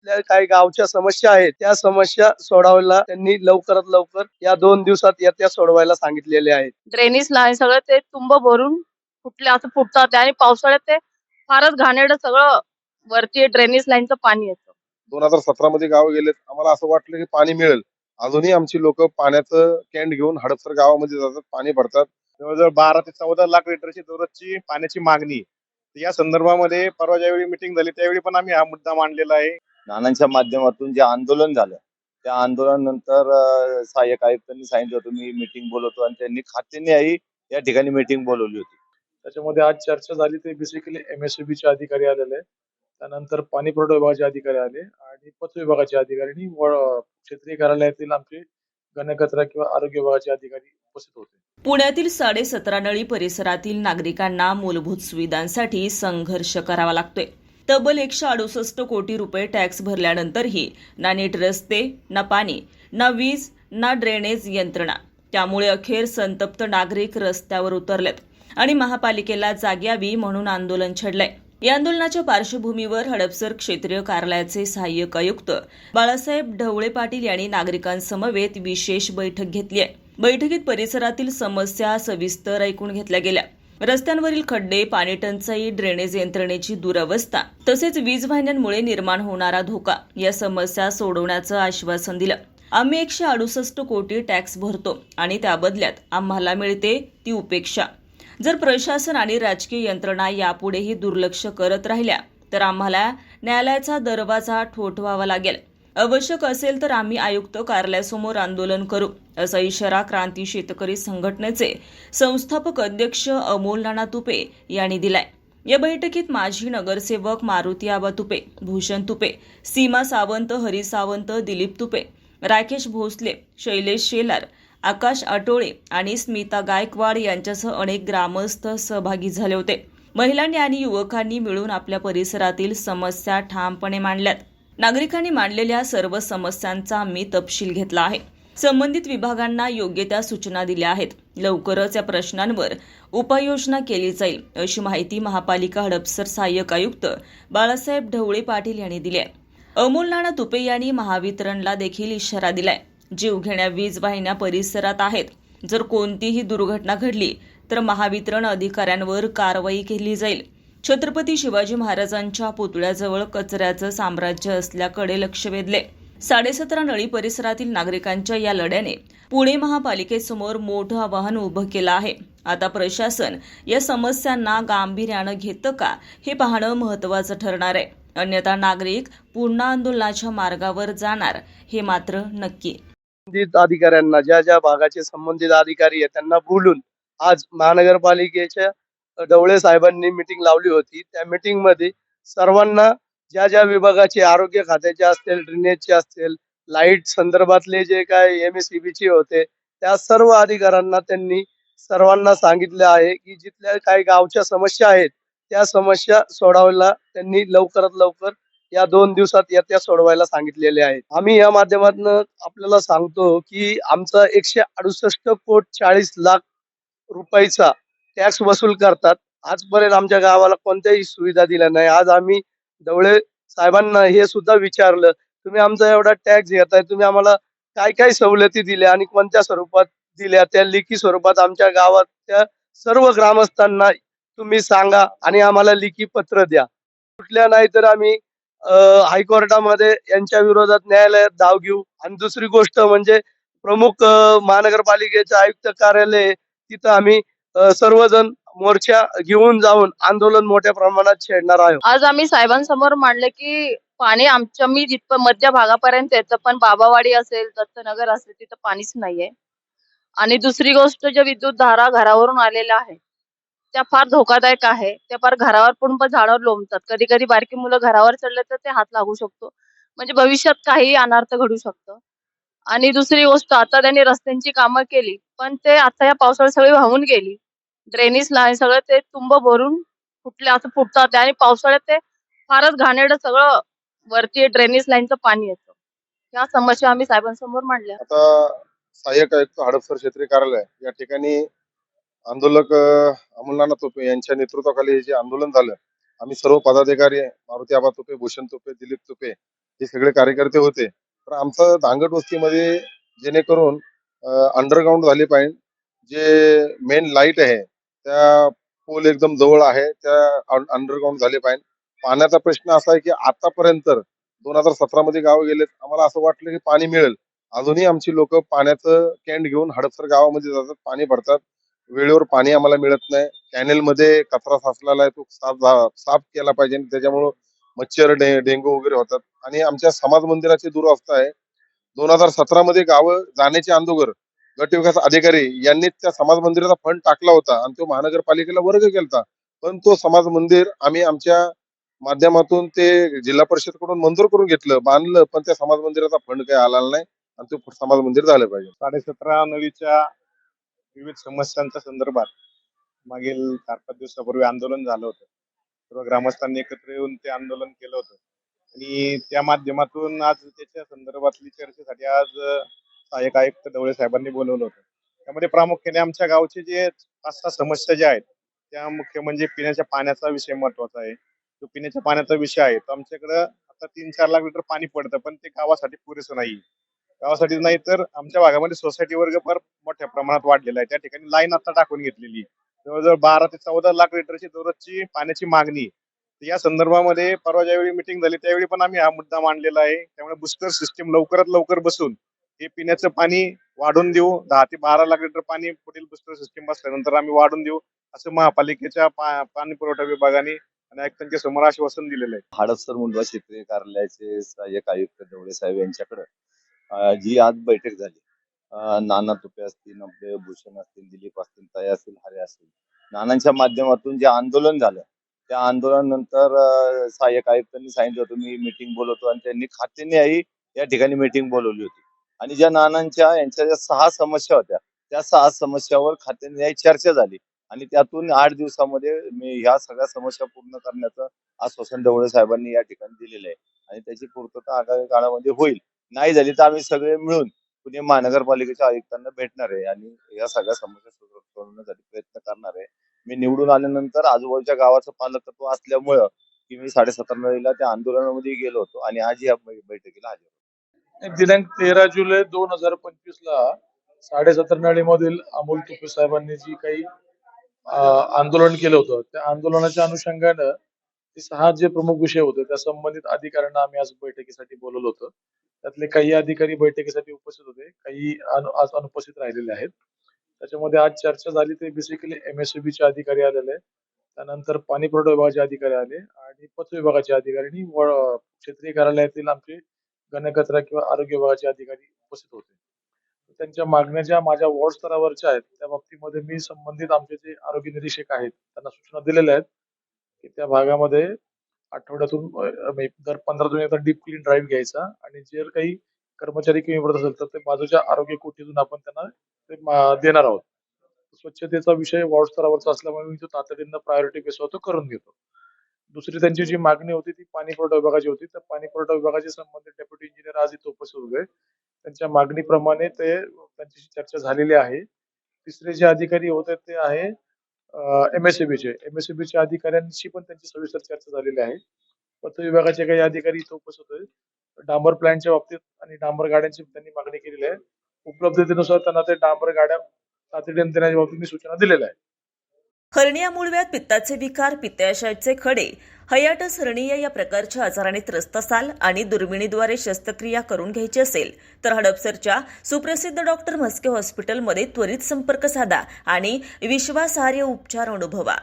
जिथल्या काही गावच्या समस्या आहेत त्या समस्या सोडवायला त्यांनी लवकरात लवकर या दोन दिवसात या त्या सोडवायला सांगितलेले आहेत. ड्रेनेज लाईन सगळं ते तुंब भरून फुटले असं फुटतात आणि पावसाळ्यात ते फारच घाणेरडं सगळं वरती ड्रेनेज लाईनचं पाणी येतं. दोन हजार सतरा मध्ये गाव गेलेत आम्हाला असं वाटलं की पाणी मिळेल. अजूनही आमची लोक पाण्याचं कॅन्ड घेऊन हडपसर गावामध्ये जातात पाणी भरतात. जवळजवळ बारा ते चौदा लाख लिटरची दररोजची पाण्याची मागणी या संदर्भामध्ये परवा ज्यावेळी मिटिंग झाली त्यावेळी पण आम्ही हा मुद्दा मांडलेला आहे. नानांच्या माध्यमातून जे आंदोलन झालं त्या आंदोलनानंतर सहाय्यक आयुक्तांनी सांगितलं होतं मी मिटिंग बोलवतो. आणि त्यांनी खात्याने या ठिकाणी मिटिंग बोलवली होती. त्याच्यामध्ये आज चर्चा झाली ते बेसिकली एमएससीबी चे अधिकारी आलेले त्यानंतर पाणी पुरवठा विभागाचे अधिकारी आले आणि पत विभागाचे अधिकारी क्षेत्रीय कार्यालयातील आमचे गणकचरा किंवा आरोग्य विभागाचे अधिकारी उपस्थित होते. पुण्यातील साडेसतरा नळी परिसरातील नागरिकांना मूलभूत सुविधांसाठी संघर्ष करावा लागतोय. तब्बल एकशे अडुसष्ट कोटी रुपये टॅक्स भरल्यानंतरही ना नीट रस्ते ना पाणी ना वीज ना ड्रेनेज यंत्रणा. त्यामुळे अखेर संतप्त नागरिक रस्त्यावर उतरलेत आणि महापालिकेला जाग यावी म्हणून आंदोलन छेडलंय. या आंदोलनाच्या पार्श्वभूमीवर हडपसर क्षेत्रीय कार्यालयाचे सहाय्यक आयुक्त बाळासाहेब ढवळे पाटील यांनी नागरिकांसमवेत विशेष बैठक घेतली आहे. बैठकीत परिसरातील समस्या सविस्तर ऐकून घेतल्या गेल्या. रस्त्यांवरील खड्डे पाणी टंचाई ड्रेनेज यंत्रणेची दुरवस्था तसेच वीज वाहिन्यांमुळे निर्माण होणारा धोका या समस्या सोडवण्याचं आश्वासन दिलं. आम्ही एकशे अडुसष्ट कोटी टॅक्स भरतो आणि त्या बदल्यात आम्हाला मिळते ती उपेक्षा. जर प्रशासन आणि राजकीय यंत्रणा यापुढेही दुर्लक्ष करत राहिल्या तर आम्हाला न्यायालयाचा दरवाजा ठोठवावा लागेल. आवश्यक असेल तर आम्ही आयुक्त कार्यालयासमोर आंदोलन करू असा इशारा क्रांती शेतकरी संघटनेचे संस्थापक अध्यक्ष अमोल नाना तुपे यांनी दिलाय. या बैठकीत माजी नगरसेवक मारुती आबा तुपे भूषण तुपे सीमा सावंत हरी सावंत दिलीप तुपे राकेश भोसले शैलेश शेलार आकाश आटोळे आणि स्मिता गायकवाड यांच्यासह अनेक ग्रामस्थ सहभागी झाले होते. महिलांनी आणि युवकांनी मिळून आपल्या परिसरातील समस्या ठामपणे मांडल्यात. नागरिकांनी मांडलेल्या सर्व समस्यांचा मी तपशील घेतला आहे. संबंधित विभागांना योग्य त्या सूचना दिल्या आहेत. लवकरच या प्रश्नांवर उपाययोजना केली जाईल अशी माहिती महापालिका हडपसर सहाय्यक आयुक्त बाळासाहेब ढवळे पाटील यांनी दिली आहे. अमोल नाना तुपे यांनी महावितरणला देखील इशारा दिलाय. जीवघेण्या वीज वाहिन्या परिसरात आहेत. जर कोणतीही दुर्घटना घडली तर महावितरण अधिकाऱ्यांवर कारवाई केली जाईल. छत्रपती शिवाजी महाराजांच्या पुतळ्याजवळ कचऱ्याचं साम्राज्य असल्याकडे लक्ष वेधले. साडेसतरा नळी परिसरातील नागरिकांच्या या लढ्याने पुणे महापालिकेसमोर मोठं आव्हान उभं केलं आहे. आता प्रशासन या समस्यांना गांभीर्यानं घेतं का हे पाहणं महत्वाचं ठरणार आहे. अन्यथा नागरिक पुन्हा आंदोलनाच्या मार्गावर जाणार हे मात्र नक्की. संबंधित अधिकाऱ्यांना ज्या ज्या भागाचे संबंधित अधिकारी आहेत त्यांना बोलून आज महानगरपालिकेच्या ढवळे साहेबांनी मिटिंग लावली होती. त्या मीटिंगमध्ये सर्वांना ज्या ज्या विभागाचे आरोग्य खात्याचे असतील ड्रेनेजचे असतील लाइट संदर्भातले जे काय एम एस चे होते त्या सर्व अधिकाऱ्यांना त्यांनी सर्वांना सांगितले आहे की जिथल्या काही गावच्या समस्या आहेत त्या समस्या सोडवायला त्यांनी लवकरात लवकर या दोन दिवसात या त्या सोडवायला सांगितलेले आहेत. आम्ही या माध्यमातून आपल्याला सांगतो की आमचा एकशे अडुसष्ट कोट चाळीस लाख रुपयाचा टॅक्स वसूल करतात. आजपर्यंत आमच्या गावाला कोणत्याही सुविधा दिल्या नाही. आज आम्ही ढवळे साहेबांना हे सुद्धा विचारलं तुम्ही आमचा एवढा टॅक्स घेताय तुम्ही आम्हाला काय काय सवलती दिल्या आणि कोणत्या स्वरूपात दिल्या? त्या लिखी स्वरूपात आमच्या गावातल्या सर्व ग्रामस्थांना तुम्ही सांगा आणि आम्हाला लिखी पत्र द्या. कुठल्या नाही तर आम्ही हायकोर्टामध्ये यांच्या विरोधात न्यायालयात धाव घेऊ. आणि दुसरी गोष्ट म्हणजे प्रमुख महानगरपालिकेचे आयुक्त कार्यालय तिथं आम्ही सर्वजण मोर्चा घेऊन जाऊन आंदोलन मोठ्या प्रमाणात छेडणार आहोत. आज आम्ही साहेबांसमोर मांडले की पाणी आमच्या मी जिथं मध्य भागापर्यंत येतं पण बाबावाडी असेल दत्तनगर असेल तिथं पाणीच नाहीये. आणि दुसरी गोष्ट जे विद्युत धारा घरावरून आलेल्या आहे त्या फार धोकादायक आहे. त्या फार घरावर पूर्ण पण झाडावर लोंबतात. कधी कधी बारकी मुलं घरावर चढले तर ते हात लागू शकतो. म्हणजे भविष्यात काही अनर्थ घडू शकतं. आणि दुसरी गोष्ट आता त्यांनी रस्त्यांची कामं केली पण ते आता या पावसाळ्यात सगळी वाहून गेली. ड्रेनेज लाईन सगळं ते तुंब भरून फुटले असं फुटतात. आणि पावसाळ्यात ते फारच घाणेरडं सगळं वरती ड्रेनेज लाईनचं पाणी येतं. या समस्या आम्ही साहेबांसमोर मांडल्या. आता सहाय्यक आयुक्त हडपसर क्षेत्रीय कार्यालय या ठिकाणी आंदोलक अं, अमोल तुपे यांच्या नेतृत्वाखाली हे जे आंदोलन झालं आम्ही सर्व पदाधिकारी मारुती आबा तुपे भूषण तुपे दिलीप तुपे हे सगळे कार्यकर्ते होते. तर आमचं धांगड वस्तीमध्ये जेणेकरून अंडरग्राऊंड झाले पाहिजे. जे मेन लाइट आहे त्या पोल एकदम जवळ आहे त्या अंडरग्राऊंड झाले पाहिजे. पाण्याचा प्रश्न असा आहे की आतापर्यंत दोन हजार सतरा मध्ये गाव गेलेत. आम्हाला असं वाटलं की पाणी मिळेल. अजूनही आमची लोक पाण्याचं कॅन्ड घेऊन हडपसर गावामध्ये जातात पाणी भरतात. वेळेवर पाणी आम्हाला मिळत नाही. कॅनेलमध्ये कचरा साचलेला आहे तो साफ साफ केला पाहिजे. त्याच्यामुळं मच्छर डे- डेंगू वगैरे होतात. आणि आमच्या समाज मंदिराची दुरावस्था आहे. दोन हजार सतरा मध्ये गावं जाण्याच्या अंदोगर गट विकास अधिकारी यांनी त्या समाज मंदिराचा फंड टाकला होता आणि तो महानगरपालिकेला वर्ग केलता. पण तो समाज मंदिर आम्ही आमच्या माध्यमातून ते जिल्हा परिषदकडून मंजूर करून घेतलं बांधलं पण त्या समाज मंदिराचा फंड काही आला नाही आणि ते समाज मंदिर झालं पाहिजे. साडेसतरा नळीच्या विविध समस्यांच्या संदर्भात मागील चार पाच दिवसापूर्वी आंदोलन झालं होतं. सर्व ग्रामस्थांनी एकत्र येऊन ते आंदोलन केलं होतं. आणि त्या माध्यमातून आज त्याच्या संदर्भातली चर्चेसाठी आज सहाय्यक आयुक्त ढवळे साहेबांनी बोलवलं होतं. त्यामध्ये प्रामुख्याने आमच्या गावचे जे पाच सहा समस्या ज्या आहेत त्या मुख्य म्हणजे पिण्याच्या पाण्याचा विषय महत्त्वाचा आहे. तो पिण्याच्या पाण्याचा विषय आहे तो आमच्याकडं आता तीन चार लाख लिटर पाणी पडतं पण ते गावासाठी पुरेसं नाही गावासाठी नाही तर आमच्या भागामध्ये सोसायटी वर्ग फार मोठ्या प्रमाणात वाढलेला आहे. त्या ठिकाणी लाईन आता टाकून घेतलेली जवळजवळ बारा ते चौदा लाख लिटरची दररोजची पाण्याची मागणी. या संदर्भामध्ये परवा ज्यावेळी मिटिंग झाली त्यावेळी पण आम्ही हा मुद्दा मांडलेला आहे. त्यामुळे बुस्टर सिस्टीम लवकरात लवकर बसून हे पिण्याचं पाणी वाढून देऊ. दहा ते बारा लाख लिटर पाणी पुढील बुस्टर सिस्टीम बसल्यानंतर आम्ही वाढून देऊ असं महापालिकेच्या पा- पाणी पुरवठा विभागाने आणि आयुक्तांच्या समोर आश्वासन दिलेलं आहे. हाडसर मुंडवा क्षेत्रीय कार्यालयाचे सहाय्यक आयुक्त ढवळे साहेब यांच्याकडे जी आज बैठक झाली. नाना तुपे असतील आपले भूषण असतील दिलीप असतील ताई असतील नानांच्या माध्यमातून जे आंदोलन झालं त्या आंदोलनानंतर सहाय्यक आयुक्तांनी सांगितलं होतं मी मिटिंग बोलवतो. आणि त्यांनी खात्यानेही या ठिकाणी मिटिंग बोलवली होती. आणि ज्या नानांच्या यांच्या ज्या सहा समस्या होत्या त्या सहा समस्यावर खात्याने चर्चा झाली. आणि त्यातून आठ दिवसामध्ये मी ह्या सगळ्या समस्या पूर्ण करण्याचं आश्वासन ढवळे साहेबांनी या ठिकाणी दिलेलं आहे. आणि त्याची पूर्तता आगामी काळामध्ये होईल. नाही झाली तर आम्ही सगळे मिळून पुणे महानगरपालिकेच्या आयुक्तांना भेटणार आहे आणि या सगळ्या समस्या सोडव- सोडवण्यासाठी प्रयत्न करणार आहे. मी निवडून आल्यानंतर आजूबाजूच्या गावाचं पालकत्व असल्यामुळं की मी साडेसतरा त्या आंदोलनामध्ये गेलो होतो आणि आज या बैठकीला हजर दिनांक तेरा जुलै दोन हजार पंचवीस ला साडेसत्तर नळीमधील अमोल तुपे साहेबांनी जी काही आंदोलन केलं होतं त्या आंदोलनाच्या अनुषंगानं ते सहा जे प्रमुख विषय होते त्या संबंधित अधिकाऱ्यांना आम्ही आज बैठकीसाठी बोलवलं होतं. त्यातले काही अधिकारी बैठकीसाठी उपस्थित होते काही आज अनुपस्थित राहिलेले आहेत. त्याच्यामध्ये आज चर्चा झाली ते बेसिकली एमएससीबी चे अधिकारी आलेले आहेत. त्यानंतर पाणी पुरवठा विभागाचे अधिकारी आले आणि पथ विभागाचे अधिकारी आणि क्षेत्रीय कार्यालयातील आमचे घनकचरा किंवा आरोग्य विभागाचे अधिकारी उपस्थित होते त्यांच्या मागण्या ज्या माझ्या वॉर्ड स्तरावरच्या आहेत त्या बाबतीमध्ये मी संबंधित आमचे जे आरोग्य निरीक्षक आहेत त्यांना सूचना दिलेल्या आहेत की त्या भागामध्ये आठवड्यातून दर पंधरा दिवस एकदा डीप क्लीन ड्राईव्ह घ्यायचा आणि जर काही कर्मचारी कमी पडत असेल तर ते बाजूच्या आरोग्य कोटीतून आपण त्यांना ते देणार आहोत. स्वच्छतेचा विषय वॉर्ड स्तरावरचा असल्यामुळे मी तो तातडीनं प्रायोरिटी बेसवर तो करून घेतो. दुसरी त्यांची जी मागणी होती ती पाणी पुरवठा विभागाची होती. तर पाणी पुरवठा विभागाचे संबंधित डेप्युटी इंजिनियर आज इथं उपस्थित होते त्यांच्या मागणीप्रमाणे ते त्यांच्याशी चर्चा झालेली आहे. तिसरे जे अधिकारी होते ते आहे एमएसएबीचे एमएसएबीच्या अधिकाऱ्यांशी पण त्यांची सविस्तर चर्चा झालेली आहे. पथ विभागाचे काही अधिकारी इथं उपस्थित होते. डांबर प्लॅनच्या बाबतीत आणि डांबर गाड्यांची त्यांनी मागणी केलेली आहे. उपलब्धतेनुसार त्यांना ते डांबर गाड्या तातडीने देण्याच्या बाबतीत मी सूचना दिलेल्या आहेत. हर्निया मूळव्यात पित्ताचे विकार पित्ताशयाचे खडे हयाटस हर्निया या प्रकारच्या आजाराने त्रस्त असाल आणि दुर्बिणीद्वारे शस्त्रक्रिया करून घ्यायची असेल तर हडपसरच्या सुप्रसिद्ध डॉक्टर म्हस्के हॉस्पिटलमध्ये त्वरित संपर्क साधा आणि विश्वासार्ह उपचार अनुभवा.